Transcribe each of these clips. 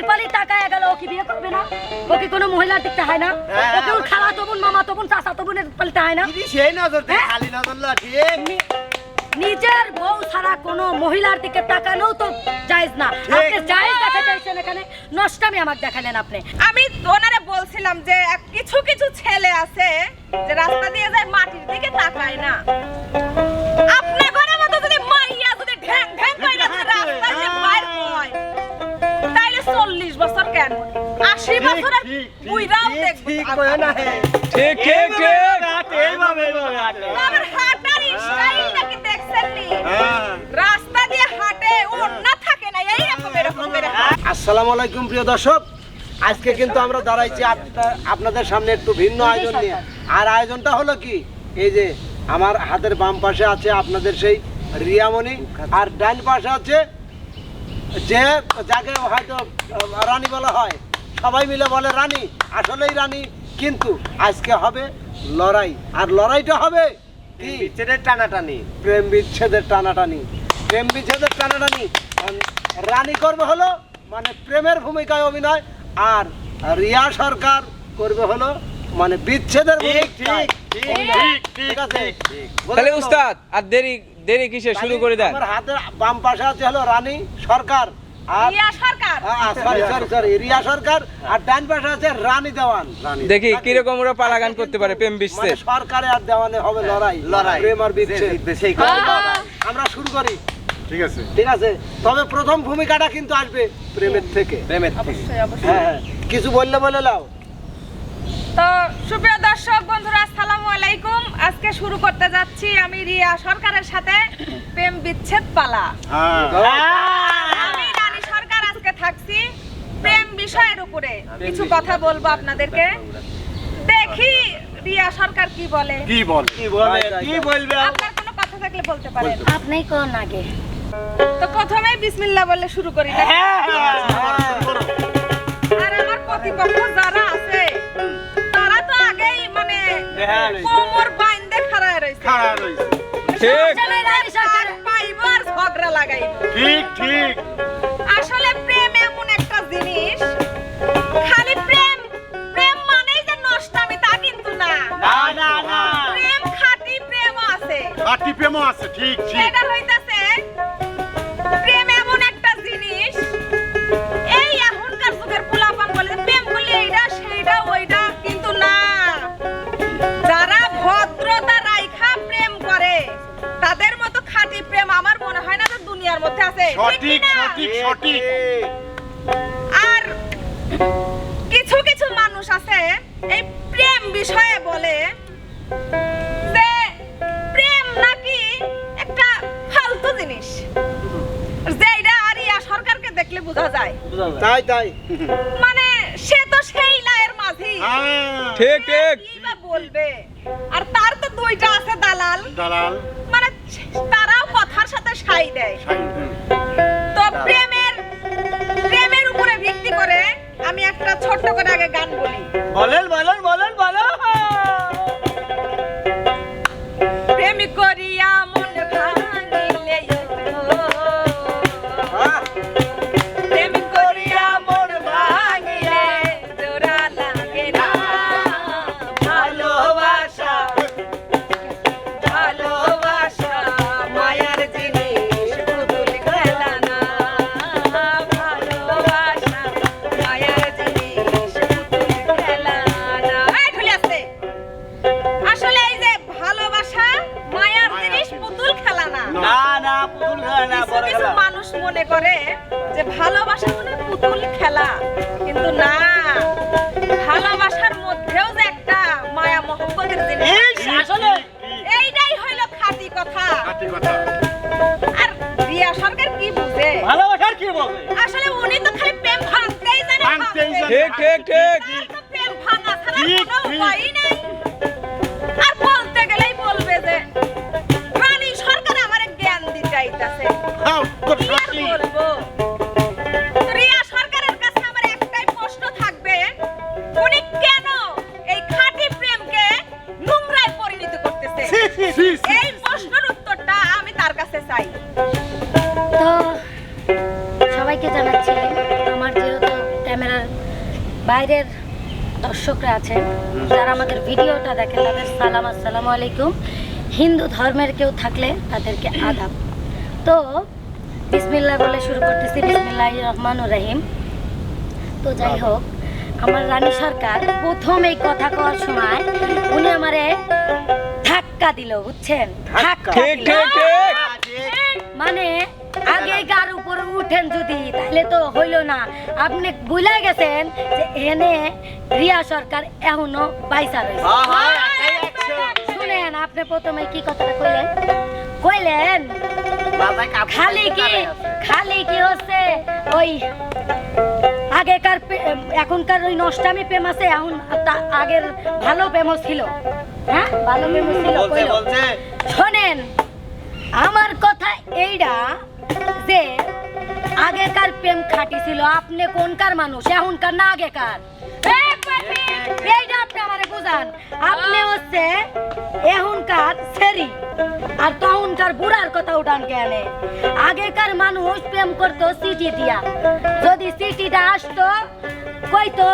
পালির পালির টাকা গেল ও কি বিয়ে করবে না? ও কি কোনো মহিলার দিকতে হয় না? হ্যাঁ। ওকে ওর খালা তবুন মামা তবুন চাচা তবুনের পালিতে হয় না। সেই নজর হ্যাঁ? খালি নজর ঠিক। নিজের বউ ছাড়া কোনো মহিলার দিকে তাকানোও তো জায়েজ না। আপনি জায়েজ দেখা চাইছেন এখানে নষ্টামি আমাকে দেখালেন আপনি। আমি ওনারে বলছিলাম যে কিছু কিছু ছেলে আছে যে রাস্তা দিয়ে যায় মাটির দিকে তাকায় না। আপনি ঘরের মতো যদি মাইয়া যদি ঢ্যাং 40 বছর কেন? 80 বছরের বুইরাও দেখব। ঠিক কয় না হে। ঠিক ঠিক ঠিক। এইভাবে এইভাবে আমার হাঁটার স্টাইলটা কি দেখছেন নি? রাস্তা দিয়ে হাঁটে ওড়না থাকে না এইরকম এরকম আসসালামু আলাইকুম প্রিয় দর্শক। আজকে কিন্তু আমরা দাঁড়াইছি আপনা- আপনাদের সামনে একটু ভিন্ন আয়োজন নিয়ে। আর আয়োজনটা হলো কি? এই যে আমার হাতের বাম পাশে আছে আপনাদের সেই রিয়ামণি আর ডান পাশে আছে যে যাকে হয়তো রানী বলা হয় সবাই মিলে বলে রানী আসলেই রানী কিন্তু আজকে হবে লড়াই। আর লড়াইটা হবে কি? বিচ্ছেদের টানাটানি। প্রেম বিচ্ছেদের টানাটানি। প্রেম বিচ্ছেদের টানাটানি। রানী করবে হলো মানে প্রেমের ভূমিকায় অভিনয় আর রিয়া সরকার করবে হলো মানে বিচ্ছেদের ভূমিকায়। ঠিক আছে? তাহলে উস্তাদ আর দেরি দেরি কিসে? শুরু করে দেন। আমার হাতের বাম পাশে আছে হলো রানী সরকার আর Riya Sarkar. Sorry sorry sorry Riya Sarkar আর ডান পাশে আছে রানী দেওয়ান। দেখি কীরকম ওরা পালাগান করতে পারে প্রেম মানে সরকারে আর দেওয়ানে হবে লড়াই লড়াই। প্রেম আর আমরা শুরু করি। ঠিক আছে। ঠিক আছে? তবে প্রথম ভূমিকাটা কিন্তু আসবে প্রেমের থেকে। প্রেমের থেকে। অবশ্যই অবশ্যই। হ্যাঁ হ্যাঁ। কিছু বললে বলে লাও। তো সুপ্রিয় দর্শক বন্ধুরা আসসালামু আলাইকুম। আজকে শুরু করতে যাচ্ছি আমি রিয়া সরকারের সাথে প্রেম বিচ্ছেদ পালা। আমি রানী সরকার আজকে থাকছি প্রেম বিষয়ের উপরে। কিছু কথা বলব আপনাদেরকে। দেখি রিয়া সরকার কি বলে। কি বল? কি বলে? কি বলবে? আপনার কোনো কথা থাকলে বলতে পারেন। আপনি কোন আগে? তো প্রথমেই বিসমিল্লাহ বলে শুরু করি। নাকি? আর আমার প্রতিপক্ষ যারা কোমর বাইন্ধে খাড়া রয়েছে। খাড়া রয়েছে। ঠিক। সরকার পাইবো ঝগড়া লাগাই ঠিক ঠিক। আসলে প্রেম এমন একটা জিনিস খালি প্রেম প্রেম মানেই যে নষ্টামি তা কিন্তু না। না না প্রেম খাঁটি প্রেম আছে। খাটি প্রেমও আছে ঠিক ঠিক। সেটা হইতাছে আছে। সঠিক সঠিক সঠিক। আর কিছু কিছু মানুষ আছে এই প্রেম বিষয়ে বলে যে প্রেম নাকি একটা ফালতু জিনিস। যেটা আরিয়া সরকারকে দেখলে বোঝা যায়। তাই তাই। মানে সে তো সেই লায়ের মাঝি। হ্যাঁ। ঠিক ঠিক। বলবে? আর তার তো দুইটা আছে দালাল। দালাল। মানে তারাও কথার সাথে সাই দেয়। তো করে আমি একটা ছোট্ট করে আগে গান বলি। বলেন বলেন বলেন। বলে আসলে উনি তো খালি প্রেম ভাঙতেই জানে ভাঙতেই জানে। ঠিক ঠিক ঠিক প্রেম ভাঙা ছাড়া কোনো ঠিক। নেই বাইরের দর্শকরা আছেন যারা আমাদের ভিডিওটা দেখেন তাদের সালাম আসসালামু আলাইকুম। হিন্দু ধর্মের কেউ থাকলে তাদেরকে আদাব। তো বিসমিল্লাহ বলে শুরু করতেছি বিসমিল্লাহ রহমান রহিম। তো যাই হোক আমার রানী সরকার প্রথম এই কথা কওয়ার সময় উনি আমারে ধাক্কা দিল বুঝছেন? মানে আগে গার উপরে উঠেন যদি তাহলে তো হইল না। আপনি ভুলে গেছেন যে এনে রিয়া সরকার এখনও বাইসা রয়েছে। শুনেন আপনি প্রথমে কি কথাটা কইলেন? কইলেন খালি কি খালি কি হচ্ছে? ওই আগেকার এখনকার ওই নষ্টামি প্রেম আছে এখন আগের ভালো প্রেমও ছিল। হ্যাঁ ভালো প্রেমও ছিল শোনেন আমার কথা এইটা যে আগেকার প্রেম খাঁটি ছিল আপনি কোনকার মানুষ? এখনকার না আগেকার? এইটা আপনি আমারে বুঝান। আপনি হচ্ছে এখনকার সেরি আর তখনকার বুড়ার কথা উঠান কেন? আগেকার মানুষ প্রেম করতো সিটি দিয়া। যদি সিটিটা আসতো কইতো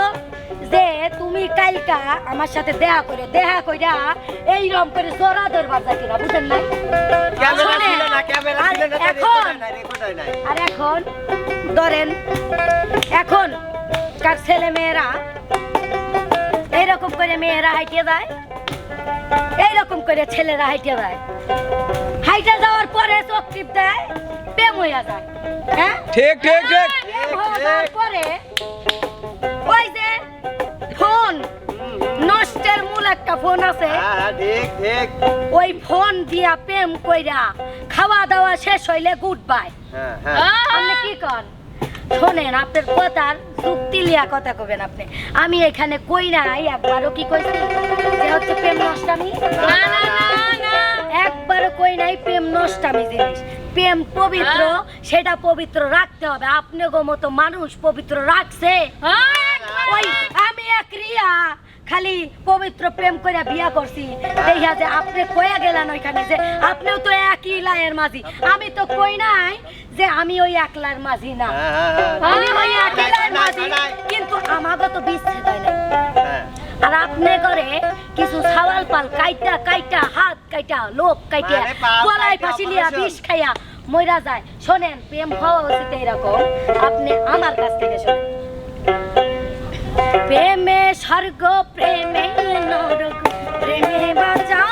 যে তুমি কালকা আমার সাথে দেখা করে দেখা কইরা এইরকম করে জোড়া ধরবার যায় কিনা বুঝেন নাই? এখন আর এখন ধরেন এখন কার ছেলে মেয়েরা এইরকম করে মেয়েরা হাইটে যায় এইরকম করে ছেলেরা হাইটে যায়। হাইটে যাওয়ার পরে চোখ টিপ দেয় প্রেম হইয়া যায়। হ্যাঁ? ঠিক ঠিক ঠিক। প্রেম হয়ে পরে ওই যে ফোন? নষ্টের মূল একটা ফোন আছে। হ্যাঁ হ্যাঁ, ঠিক ঠিক। ওই ফোন দিয়া প্রেম কইরা খাওয়া দাওয়া শেষ হইলে গুড বাই হ্যাঁ হ্যাঁ। আপনি কি কন? শোনেন আপনার কথার যুক্তি লিয়া কথা কবেন আপনি। আমি এখানে কই নাই একবারও কি কইছি? যে হচ্ছে প্রেম নষ্টামি? না না না না। একবারও কই নাই প্রেম নষ্টামি জিনিস। প্রেম পবিত্র সেটা পবিত্র রাখতে হবে। আপনি গো মতো মানুষ পবিত্র রাখছে। ওই আমি এক রিয়া খালি পবিত্র প্রেম করে বিয়া করছি। দেখা যে আপনি কয়া গেলেন ওইখানে যে আপনিও তো একই লায়ের মাঝি। আমি তো কই নাই যে আমি ওই একলার মাঝি না। আমি ওই একই লায়ের মাঝি কিন্তু আমাকে তো বিচ্ছেদ হয়। আর আপনি করে কিছু সাওয়াল পাল কাইটা কাইটা হাত কাইটা লোক কাইটা গলায় ফাঁসি লিয়া বিষ খাইয়া মইরা যায়। শোনেন প্রেম হওয়া উচিত এরকম আপনি আমার কাছ থেকে শোনেন। প্রেমে স্বর্গ প্রেমে নরক প্রেমে বাঁচা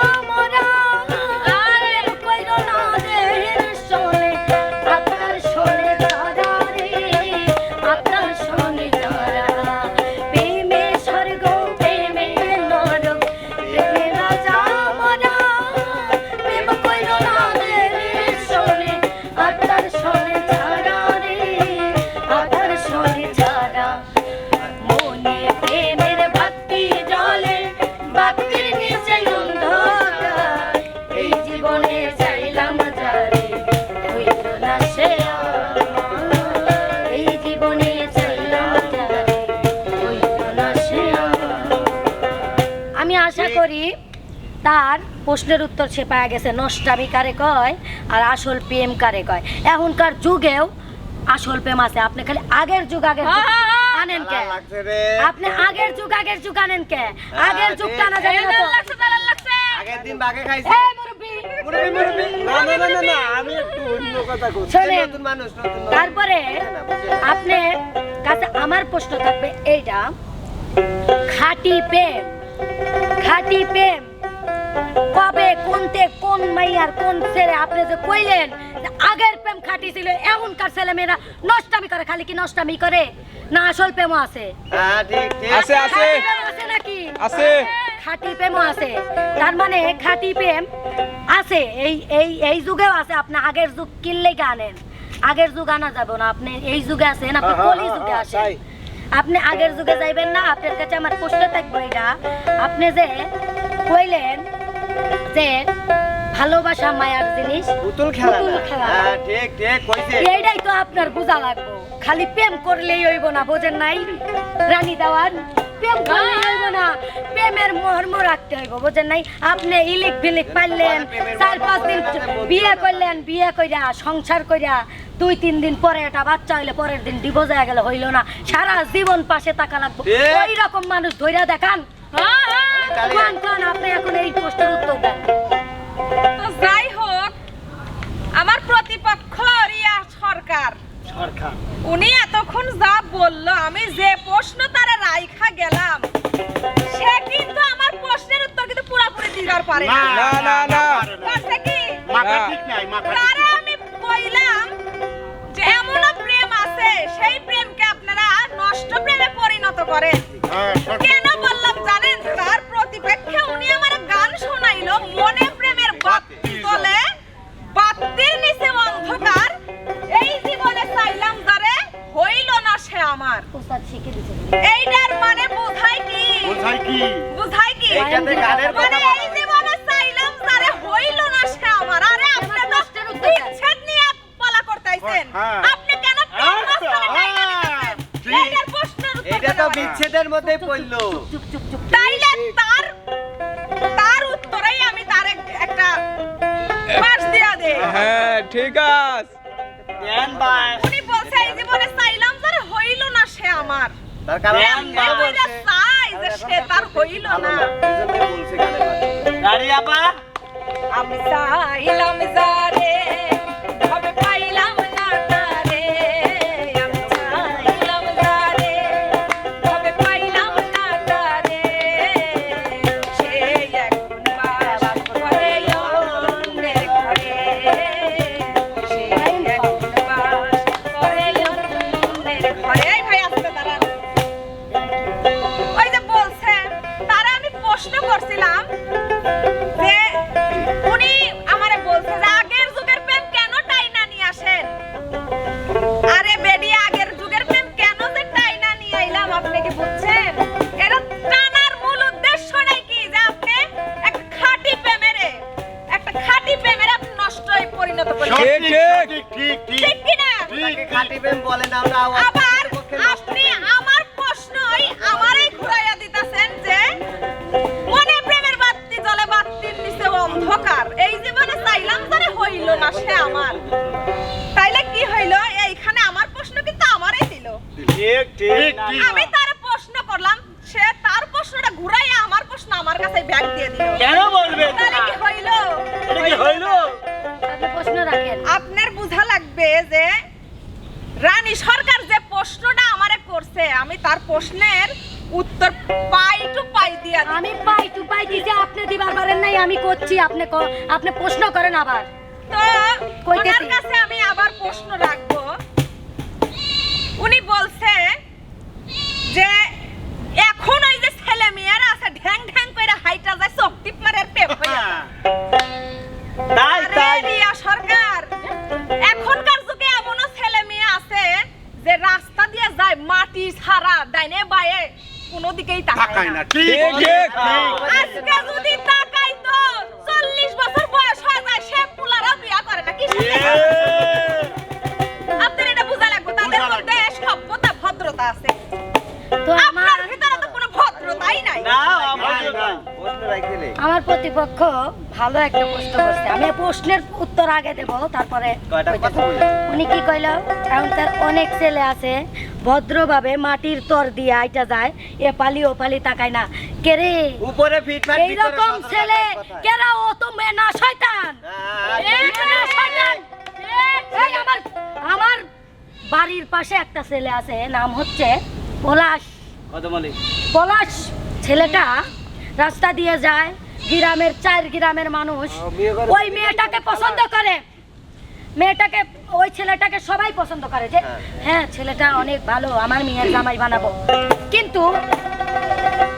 সে পাওয়া গেছে নষ্টামি কারে কয় আর আসল প্রেম কারে কয়? এখনকার যুগেও আসল প্রেম আছে। আপনি খালি আগের যুগ আগের যুগ আনেন কে? আপনি আগের যুগ আগের যুগ আনেন কে? আগের যুগ টানা যাবে না তো। লাগছে দালাল লাগছে। আগের দিন বাগে খাইছে। এই মুরব্বি। মুরবি মুরবি না না না না, না আমি একটু অন্য কথা করছি নতুন মানুষ নতুন তারপরে না, বুঝে। আপনার কাছে আমার প্রশ্ন থাকবে এইটা। খাঁটি প্রেম খাঁটি প্রেম কবে কোনতে কোন মাইয়ার কোন ছেলে আপনি যে কইলেন যে আগের প্রেম খাটি ছিল এখনকার ছেলে মেয়েরা নষ্টামি করে খালি কি নষ্টামি করে? না আসল প্রেমও আছে। হ্যাঁ ঠিক ঠিক। আছে আছে। আছে নাকি? আছে। খাঁটি প্রেমও আছে। তার মানে খাঁটি প্রেম আছে। এই এই এই যুগেও আছে। আপনি আগের যুগ কিনলে আনেন আগের যুগ আনা যাবে না। আপনি এই যুগে আছেন আপনি হ্যাঁ, হ্যাঁ, কলি যুগে আসেন আপনি আগের যুগে যাইবেন না আপনার কাছে আমার প্রশ্ন থাকবে এটা। আপনি যে কইলেন যে ভালোবাসা মায়ার জিনিস পুতুল খেলা পুতুল খেলা। হ্যাঁ ঠিক ঠিক কইছে। এইটাই তো আপনার বোঝা লাগবে। খালি প্রেম করলেই হইব না বোঝেন নাই? রানী দেওয়ান প্রেম করলে হইব না প্রেমের মর্ম রাখতে হইব বুঝেন নাই? আপনি ইলিক বিলিক পাইলেন চার পাঁচ দিন বিয়ে করলেন বিয়ে কইরা সংসার কইরা দুই তিন দিন পরে একটা বাচ্চা হইলে পরের দিন ডিভোর্স হয়ে গেলে হইল না। সারা জীবন পাশে টাকা লাগবে। ওই রকম মানুষ ধইরা দেখান। কোন কোন আপনি এখন এই প্রশ্নের উত্তর দেন। তো যাই হোক আমার প্রতিপক্ষ রিয়া সরকার। সরকার। উনি এতক্ষণ যা বলল আমি যে প্রশ্ন তারা রাইখা গেলাম সে কিন্তু আমার প্রশ্নের উত্তর কিন্তু পুরোপুরি দিবার পারে না। না না না পারছে কি? মাথা ঠিক নাই মাথা ঠিক আমি কইলাম যে এমনও প্রেম আছে সেই প্রেমকে আপনারা নষ্ট প্রেমে পরিণত করেন। হ্যাঁ, কেন বললাম? জানেন তার প্রতিপক্ষে উনি আমার গান শোনাইলো মনে আমি তার প্রশ্ন করলাম সে তার প্রশ্নটা ঘুরাইয়া আমার প্রশ্ন আমার কাছে ব্যাগ দিয়ে দিল। কেন বলবে? তাহলে কি হইল? এটা কি হইল? আপনি প্রশ্ন রাখেন। আপনার বুঝা লাগবে যে রানী সরকার যে প্রশ্নটা আমারে করছে আমি তার প্রশ্নের উত্তর পাই টু পাই দিয়া আমি পাই টু পাই দিছি আপনি দিবার পারেন নাই আমি করছি। আপনি আপনি প্রশ্ন করেন আবার। কোনো দিকেই তাকায় না। ঠিক ঠিক। আজকে যদি তাকাই তো চল্লিশ বছর বয়স হয়ে যায় সে পুলারা বিয়া করে না কি আপনার এটা বোঝা লাগবে তাদের মধ্যে সভ্যতা ভদ্রতা আছে। তো আমার আপনার ভিতরে তো কোনো ভদ্রতাই নাই। না। আমার প্রতিপক্ষ ভালো একটা প্রশ্ন করছে। আমি প্রশ্নের উত্তর আগে দেব তারপরে? উনি কি কইল? এখন তার অনেক ছেলে আছে। ভদ্রভাবে মাটির তর দিয়ে আইটা যায় এ পালি ও পালি তাকায় না কে রে উপরে ফিটফাট এইরকম ছেলে কেরা ও তো মেনা শয়তান এ মেনা শয়তান আমার আমার বাড়ির পাশে একটা ছেলে আছে নাম হচ্ছে পলাশ পলাশ ছেলেটা রাস্তা দিয়ে যায় গ্রামের চার গ্রামের মানুষ করে ওই মেয়েটাকে পছন্দ করে মেয়েটাকে ওই ছেলেটাকে সবাই পছন্দ করে যে হ্যাঁ। হ্যাঁ ছেলেটা অনেক ভালো আমার মেয়ের জামাই বানাবো কিন্তু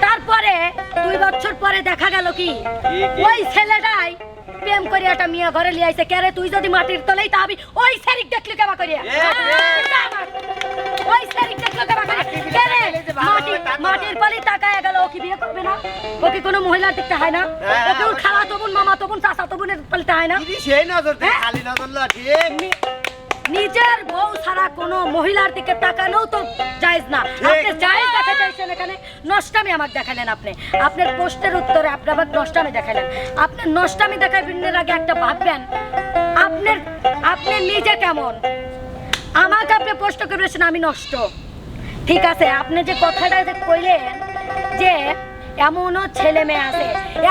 তারপরে দুই বছর পরে দেখা গেল কি? ওই ছেলেটাই প্রেম করে একটা মিয়া ঘরে লিয়ে আইছে কেরে তুই যদি মাটির তলেই তাবি ওই শারিক দেখলি কেবা করিয়া। ওই শারিক দেখল কেবা কেরে? মাটি মাটির পালি তাকায় গেল ও কি বিয়ে করবে না? ও কি কোনো মহিলার দেখতে হয় না? হ্যাঁ, ওকে ওর খালা তবুন মামা তবুন চাচা তবুনের পালিতে হয় না? সেই নজর খালি নজর ঠিক? নিজের বউ ছাড়া কোনো মহিলার দিকে তাকানো তো জায়েজ না। আপনি জায়েজ দেখা চাইছেন এখানে নষ্টামি আমাকে দেখালেন আপনি। আপনার পোস্টের উত্তরে আপনি আবার নষ্টামি দেখালেন। আপনি নষ্টামি দেখাবেন আগে একটা ভাববেন আপনার আপনি নিজে কেমন? আমাকে আপনি প্রশ্ন করেছেন আমি নষ্ট। ঠিক আছে আপনি যে কথাটা যে কইলেন যে এমনও ছেলে মেয়ে আছে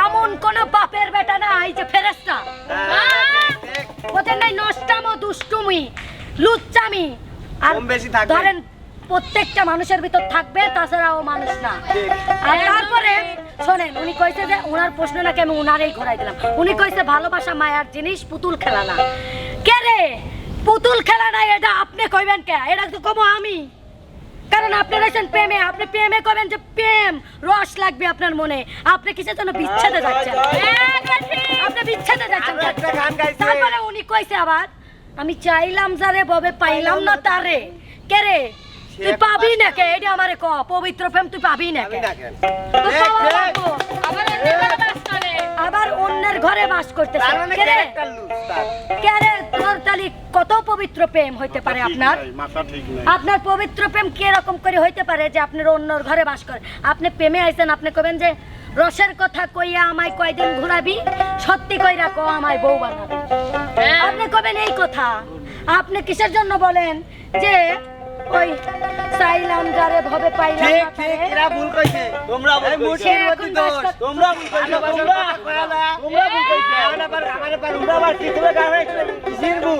এমন কোন বাপের বেটা নাই যে ফেরেস্তা ওদের নাই নষ্টামো দুষ্টুমি লুচ্চামি। আর। ধরেন প্রত্যেকটা মানুষের ভিতর থাকবে তাছাড়া ও মানুষ না। আর তারপরে শোনেন উনি কইছে যে ওনার প্রশ্ন নাকি আমি ওনারই ঘোরাই দিলাম। উনি কইছে ভালোবাসা মায়ার জিনিস পুতুল খেলা না। কে রে? পুতুল খেলা না এটা আপনি কইবেন কে? এটা তো কমো আমি। কারণ আপনি রয়েছেন প্রেমে আপনি প্রেমে কবেন যে প্রেম রস লাগবে আপনার মনে। আপনি কিসের জন্য বিচ্ছেদে যাচ্ছেন? আপনি বিচ্ছেদে যাচ্ছেন। তারপরে উনি কইছে আবার আমি চাইলাম যারে ববে পাইলাম না তারে কে রে? তুই পাবি না। কে এটা আমারে ক পবিত্র প্রেম তুই পাবি না কে আবার অন্য ঘরে বাস করে আবার অন্যের ঘরে বাস করতেছে তার। মানে কত পবিত্র প্রেম হইতে পারে আপনার? আপনার পবিত্র প্রেম কি রকম করে হইতে পারে যে আপনার অন্যর ঘরে বাস করে? আপনি প্রেমে আইছেন আপনি কবেন যে রসের কথা কইয়া আমায় কয়দিন ঘুরাবি? সত্যি কইরা কো আমায় বউ বানাবি। আপনি কবেন এই কথা। আপনি কিসের জন্য বলেন যে ওই চাইলাম যারে ভবে পাইলাম ঠিক ঠিক এরা ভুল কইছে। তোমরা ভুল কইছো। তোমরা ভুল কইছো তোমরা তোমরা ভুল কইছো। আমারে পার আমারে পার তোমরা আবার কি তুমি গায়ে কিসের ভুল?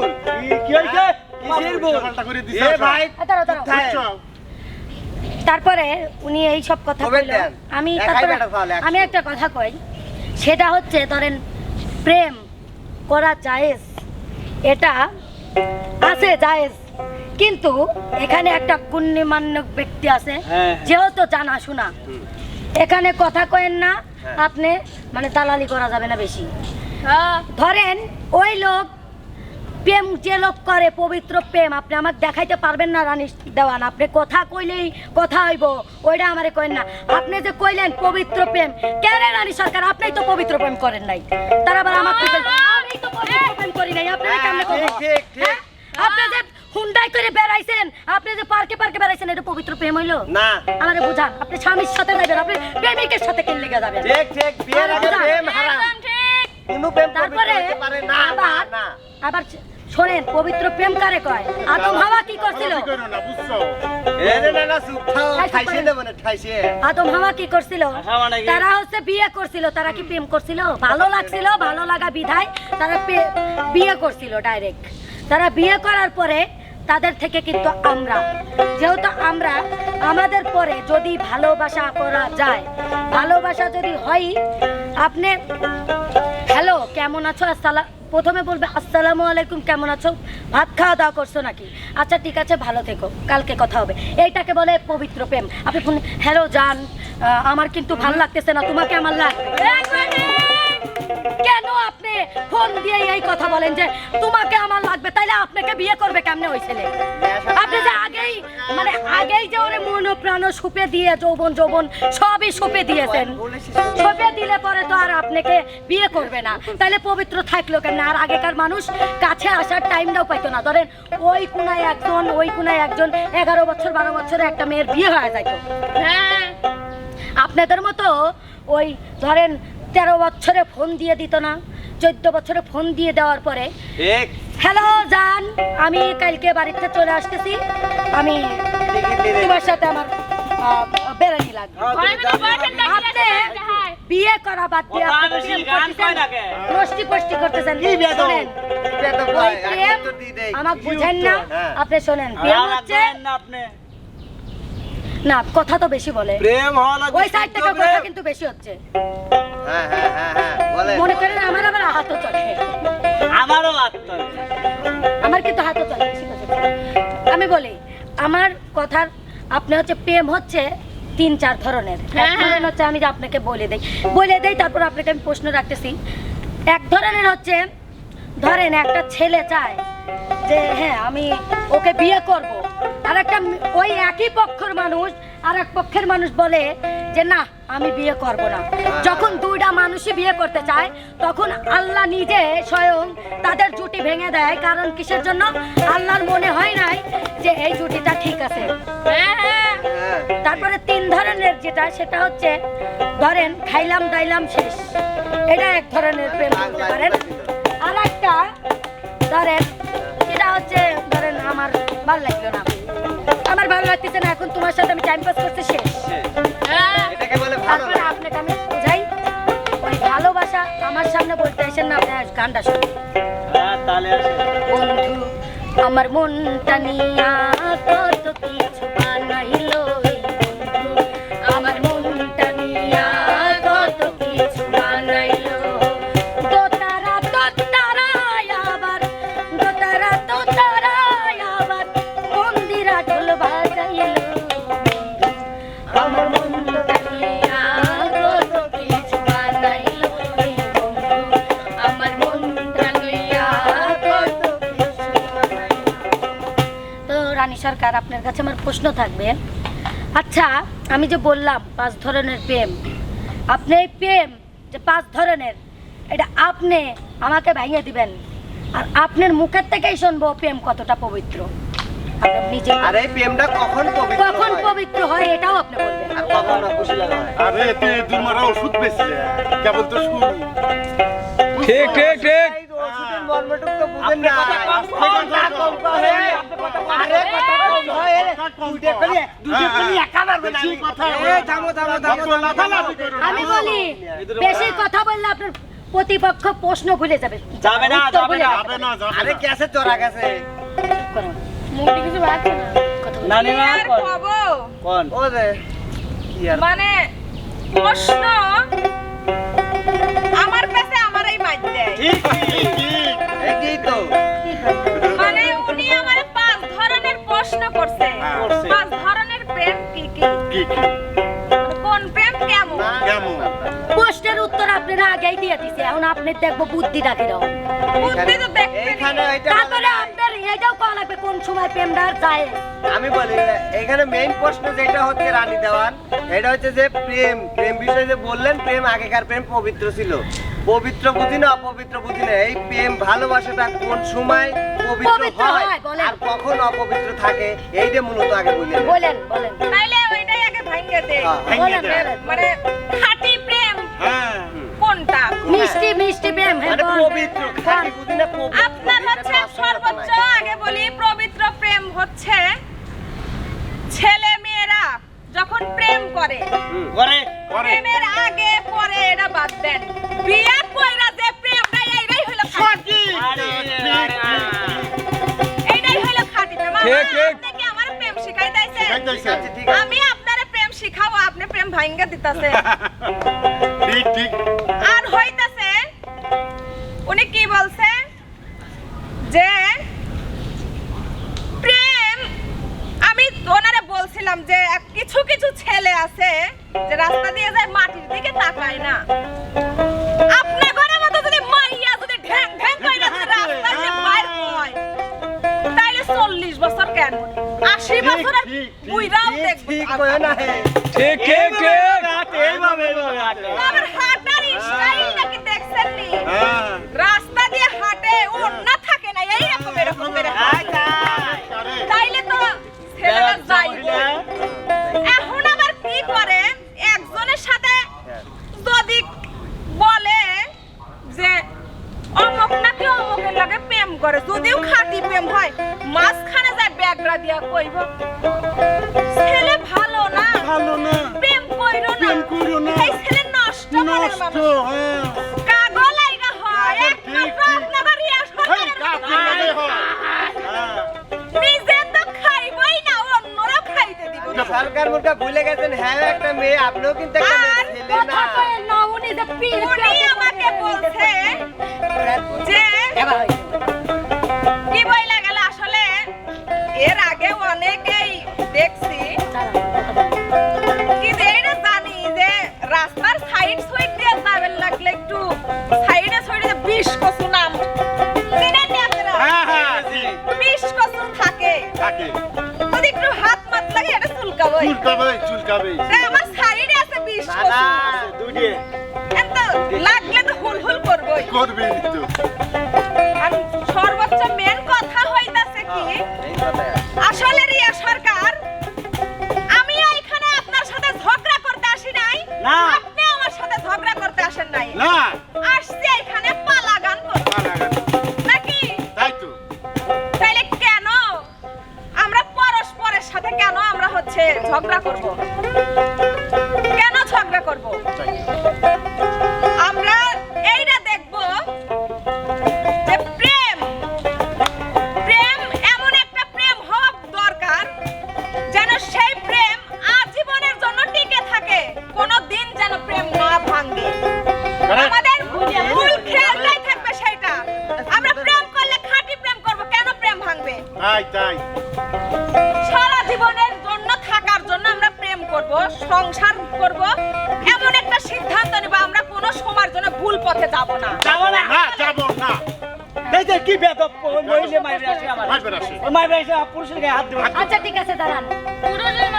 কি হইছে? কিসের ভুল? উল্টাপাল্টা করে দিছে। এ ভাই আ, দাঁড়াও, দাঁড়াও। তারপরে উনি এই সব কথা দেন? আমি তারপরে। আমি একটা কথা কই। সেটা হচ্ছে ধরেন প্রেম করা জায়েজ। এটা আছে জায়েজ। কিন্তু এখানে একটা গুণ্যমান্য ব্যক্তি আছে হ্যাঁ। যেহেতু জানা শোনা। এখানে কথা কয়েন না হ্যাঁ। আপনি মানে দালালি করা যাবে না বেশি। হ্যাঁ। ধরেন ওই লোক প্রেম যে লোক করে পবিত্র প্রেম আপনি আমাকে দেখাইতে পারবেন না রানী দেওয়ান আপনি কথা কইলেই কথা হইব ওইটা আমারে কইন না। আপনি যে কইলেন পবিত্র প্রেম কেন রানী সরকার? আপনি তো পবিত্র প্রেম করেন নাই। তার আবার আমাকে আমি তো পবিত্র প্রেম করি নাই আপনি হ্যাঁ, কেমনে ঠিক, করব ঠিক, ঠিক। হ্যাঁ? আপনি যে হুন্ডাই করে বেড়াইছেন। আপনি যে পার্কে পার্কে বেড়াইছেন এটা পবিত্র প্রেম হইল? না। আমারে বুঝান আপনি স্বামীর সাথে যাবেন আপনি প্রেমিকের সাথে কেন লেগে যাবেন? ঠিক ঠিক বিয়ের আগে প্রেম হারাম। কোনো প্রেম তারপরে পারে না না আবার আবার শোনেন পবিত্র প্রেম কারে কয়? আদম হাওয়া কি করছিল? কি করো না, বুঝছ? এরে না না চুপ থাও খাইছে খাইছে পারে। দেব না খাইছে। আদম হাওয়া কি করছিল? তারা হচ্ছে বিয়ে করছিল তারা কি প্রেম করছিল? ভালো লাগছিল ভালো লাগা বিধায় তারা বিয়ে করছিল ডাইরেক্ট। তারা বিয়ে করার পরে তাদের থেকে কিন্তু আমরা। যেহেতু আমরা আমাদের পরে যদি ভালোবাসা করা যায় ভালোবাসা যদি হয় আপনি হ্যালো কেমন আছো? আসসালাম প্রথমে বলবে আসসালামু আলাইকুম কেমন আছো? ভাত খাওয়া দাওয়া করছ নাকি? আচ্ছা ঠিক আছে ভালো থেকো কালকে কথা হবে। এইটাকে বলে পবিত্র প্রেম। আপনি হ্যালো আহ, আমার কিন্তু ভালো লাগতেছে না তোমাকে আমার লাগবে। কেন আপনি ফোন দিয়ে এই কথা বলেন যে তোমাকে আমার লাগবে? তাইলে আপনাকে বিয়ে করবে কেমনে ওই ছেলে? আপনি যে আগেই মানে আগেই যে ওরে মন প্রাণ সুপে দিয়ে যৌবন যৌবন সবই সুপে দিয়েছেন। সুপে দিলে পরে তো আর আপনাকে বিয়ে করবে না। তাইলে পবিত্র থাকল কেন আর আগেকার মানুষ কাছে আসার টাইমটাও পাইতো না। ধরেন ওই কোনায় একজন ওই কোনায় একজন এগারো বছর বারো বছরে একটা মেয়ের বিয়ে হয়ে যাইতো। হ্যাঁ। আপনাদের মতো ওই ধরেন তেরো বছরে ফোন দিয়ে দিত না চোদ্দ বছরে ফোন দিয়ে দেওয়ার পরে হ্যালো জান আমি কালকে বাড়িতে চলে আসতেছি আমি তোমার সাথে আমার বেড়ানি লাগবে। হয় বিয়ে করা বাদ দিয়ে আপনি প্রেম করতেছেন, শোনেন আমাকে বুঝেন না হ্যাঁ। আপনি শোনেন প্রেম হচ্ছে না কথা তো বেশি বলে। প্রেম হওয়া লাগবে ওই সাইড থেকে কথা কিন্তু বেশি হচ্ছে। হ্যাঁ হ্যাঁ হ্যাঁ হ্যাঁ বলে মনে করেন আমার আবার হাতও চলে। আমারও লাগতো আমার কিন্তু হাতও চলে। আমি বলি আমার কথার আপনি হচ্ছে প্রেম হচ্ছে তিন চার ধরনের। এক হ্যাঁ, হ্যাঁ। ধরনের হচ্ছে আমি যে আপনাকে বলে দেই। বলে দেই তারপর আপনাকে আমি প্রশ্ন রাখতেছি। এক ধরনের হচ্ছে ধরেন একটা ছেলে চায় যে হ্যাঁ আমি ওকে বিয়ে করব। আর একটা ওই একই পক্ষের মানুষ আর এক পক্ষের মানুষ বলে যে, না, আমি বিয়ে করব না। যখন দুইটা মানুষই বিয়ে করতে চায়, তখন আল্লাহ নিজে স্বয়ং তাদের জুটি ভেঙে দেয়। কারণ কিসের জন্য? আল্লাহর মনে হয় নাই যে এই জুটিটা ঠিক আছে। হ্যাঁ হ্যাঁ। তারপরে তিন ধরনের যেটা, সেটা হচ্ছে, ধরেন, খাইলাম, দাইলাম, শেষ। এটা এক ধরনের প্রেম বলতে পারেন। আর একটা ধরেন হচ্ছে ধরেন আমার ভালো লাগল না। আমার ভালো লাগতেছে না এখন তোমার সাথে আমি টাইম পাস করতে শেষ। হ্যাঁ তারপরে আপনাকে আমি ওই ভালোবাসা আমার সামনে বলতে আসেন না আপনি গানটা শুনুন। হ্যাঁ বন্ধু আমার মনটা নিয়া কত কিছু বানাইলো? প্রশ্ন থাকবে। আচ্ছা আমি যে বললাম পাঁচ ধরনের প্রেম আপনি এই প্রেম যে পাঁচ ধরনের এটা আপনি আমাকে ভাঙিয়ে দিবেন। আর আপনার মুখের থেকেই শুনব প্রেম কতটা পবিত্র। আপনি নিজে আর এই প্রেমটা কখন পবিত্র কখন হয়? পবিত্র হয় এটাও আপনি বলবেন। আর কখন না খুশি লাগা আরে তুই দুর্মারা ওষুধ বেশি কেবল তো শুরু। ঠিক ঠিক ঠিক। ওষুধের মর্মটুকু তো বুঝেন না। কথা কম কহে আপনি কথা কম। আরে কথা আমি বলি বেশি কথা বললে আপনার প্রতিপক্ষ প্রশ্ন ভুলে যাবে। যাবে না, যাবে না। যাবে না আরে। গেছে তোরা গেছে মুখে কিছু বাড়ছে না। নানি মা কোন। ও রে মানে প্রশ্ন আমার কাছে আমারই মাইর দেয়। ঠিক ঠিক ঠিক, ঠিক। এই তো। প্রশ্ন করছে। হ্যাঁ, পাঁচ ধরনের প্রেম কি কি? কি কি? কোন প্রেম কেমন? কেমন? প্রশ্নের উত্তর আপনারা আগেই দিয়ে দিছে এখন আপনি দেখব বুদ্ধিটা কীরকম বুদ্ধি তো দেখবেন তারপরে আপনার এটাও কওয়া লাগবে কোন সময় প্রেমটা যায়। আমি বলি এখানে মেইন প্রশ্ন যেটা হচ্ছে রানী দেওয়ান এটা হচ্ছে যে প্রেম প্রেম বিষয়ে যে বললেন প্রেম আগেকার প্রেম পবিত্র ছিল। পবিত্র বুঝি না অপবিত্র বুঝি না এই প্রেম ভালোবাসাটা কোন সময় পবিত্র হয় হয়, বলেন। আর কখন অপবিত্র থাকে এইটা মূলত আগে বললেন। বলেন বলেন। তাইলে ওইটাই আগে ভাঙ্গে দে। হ্যাঁ। বলেন বলেন। মানে খাঁটি প্রেম। হ্যাঁ। কোনটা? মিষ্টি মিষ্টি প্রেম হ্যাঁ মানে পবিত্র খাঁটি বুঝি না পবিত্র। আপনার হচ্ছে সর্বোচ্চ আগে বলি পবিত্র প্রেম হচ্ছে ছেলে মেয়েরা যখন প্রেম করে করে। করে। প্রেমের আগে পরে এটা বাদ দেন। বিয়া কইরা যে প্রেম নাই এইটাই হলো খাঁটি। খাঁটি প্রেম আমার ঠিক। আপনি কি আমার প্রেম শিখাইতাইছেন শিখাইতাইছে। ঠিক আছে ঠিক আছে আমি আপনারে প্রেম শিখাবো আপনি প্রেম ভাঙ্গা দিতাছে ঠিক ঠিক আর হইতাছে উনি কি বলছে যে প্রেম আমি ওনারে বলছিলাম যে কিছু কিছু ছেলে আছে সরকার মুখটা ভুলে গেছেন। হ্যাঁ একটা মেয়ে আপনিও কিন্তু একটা মেয়ে ছেলে না। না উনি যে পীর উনি আমাকে বলছে। যে কি বইলা গেল আসলে? এর আগে অনেকেই দেখছি কি যে জানি যে রাস্তার সাইড সুইড দিয়ে যাবেন লাগলে একটু সাইডে সাইডে বিষ কচু নাম। চিনেন নি আপনারা? হ্যাঁ হ্যাঁ বিষ কচু থাকে। থাকে। চুলকাবে চুল খাবে রে, আমার সাইডে আছে বিষ না না দুইটে। এত লাগলে তো হুল হুল করবই করবি তো? আর সর্বোচ্চ মেন কথা হইতাছে কি? আসলে রিয়া সরকার পুরুষের গায়ে হাত আচ্ছা ঠিক আছে দাঁড়ান।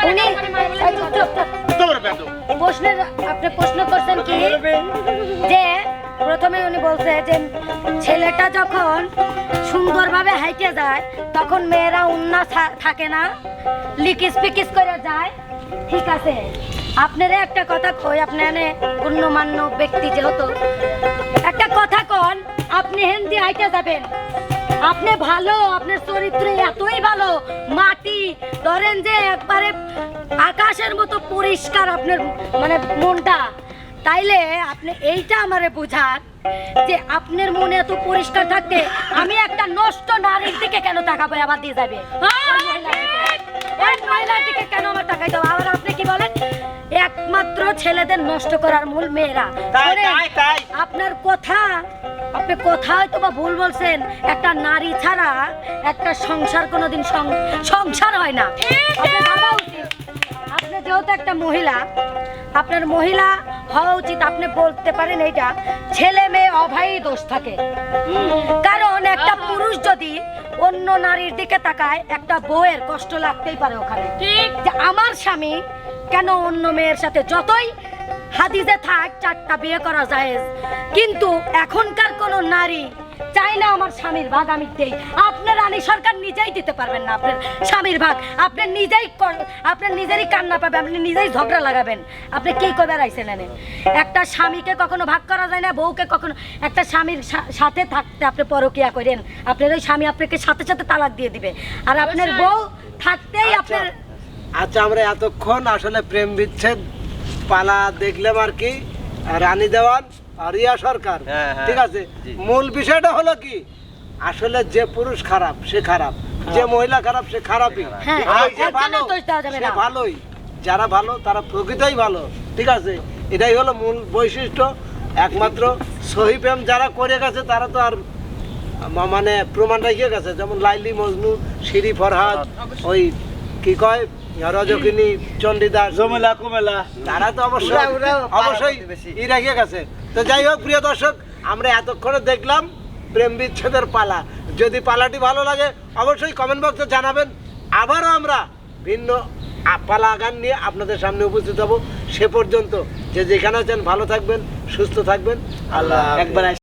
উনি চুপ। তোর বেদ প্রশ্নের আপনি প্রশ্ন করছেন কি? যে প্রথমে উনি বলছে যে ছেলেটা যখন সুন্দরভাবে হাইটে যায় তখন মেয়েরা উন্না থাকে না লিকিস পিকিস করে যায়। ঠিক আছে। আপনারা একটা কথা কই আপনি এনে গণ্যমান্য ব্যক্তি যেহেতু। একটা কথা কন আপনি হেন্দি হাইটে যাবেন। আপনি ভালো আপনার চরিত্র এতই ভালো। মাটি ধরেন যে একবারে আকাশের মতো পরিষ্কার আপনার মানে মনটা। তাইলে আপনি এইটা আমারে বুঝান যে আপনার মনে এত পরিষ্কার থাকতে আমি একটা নষ্ট নারীর দিকে কেন তাকাবো আবার দিয়ে যাবে? কেন আমার তাকাই দেবো আবার আপনি কি বলেন? একমাত্র ছেলেদের নষ্ট করার মূল মেয়েরা। আপনার কথা আপনি কথা হয়তো বা ভুল বলছেন। একটা নারী ছাড়া একটা সংসার কোনোদিন সংসার হয় না। আপনার ভাবা উচিত। আপনি যেহেতু একটা মহিলা আপনার মহিলা হওয়া উচিত আপনি বলতে পারেন এইটা ছেলে মেয়ে অভাই দোষ থাকে। কারণ একটা পুরুষ যদি অন্য নারীর দিকে তাকায় একটা বউয়ের কষ্ট লাগতেই পারে ওখানে। যে আমার স্বামী কেন অন্য মেয়ের সাথে? যতই হাদিসে থাক চারটা বিয়ে করা যায় কিন্তু এখনকার কোন নারী চাই না আমার স্বামীর ভাগ আমি দেই। আপনার রানী সরকার নিজেই দিতে পারবেন না আপনার স্বামীর ভাগ। আপনি নিজেই আপনার নিজেরই কান্না পাবে আপনি নিজেই ঝগড়া লাগাবেন। আপনি কি করে বেড়াইছেন এনে? একটা স্বামীকে কখনো ভাগ করা যায় না বউকে কখনো একটা স্বামীর সাথে থাকতে আপনি পরকিয়া করেন। আপনার ওই স্বামী আপনাকে সাথে সাথে তালাক দিয়ে দিবে। আর আপনার বউ থাকতেই আপনার আচ্ছা আমরা এতক্ষণ আসলে প্রেম বিচ্ছেদ পালা দেখলাম আর কি রানী দেওয়ান আর রিয়া সরকার। হ্যাঁ, হ্যাঁ, ঠিক আছে? মূল বিষয়টা হলো কি আসলে যে পুরুষ খারাপ সে খারাপ। যে মহিলা খারাপ সে খারাপই। হ্যাঁ। ভালোই। যারা ভালো তারা প্রকৃতই ভালো। ঠিক আছে? এটাই হলো মূল বৈশিষ্ট্য। একমাত্র সহি প্রেম যারা করে গেছে তারা তো আর মানে প্রমাণ রেখে গেছে। যেমন লাইলি মজনু শিরি ফরহাদ। ওই কি কয় রজকিনী চণ্ডীদাস জমেলা কুমেলা তারা তো অবশ্যই অবশ্যই প্রতিবেশী। ই গেছে। তো যাই হোক প্রিয় দর্শক আমরা এতক্ষণে দেখলাম প্রেম বিচ্ছেদের পালা। যদি পালাটি ভালো লাগে অবশ্যই কমেন্ট বক্সে জানাবেন। আবারও আমরা ভিন্ন পালা গান নিয়ে আপনাদের সামনে উপস্থিত হব। সে পর্যন্ত যে যেখানে আছেন ভালো থাকবেন সুস্থ থাকবেন। আল্লাহ একবার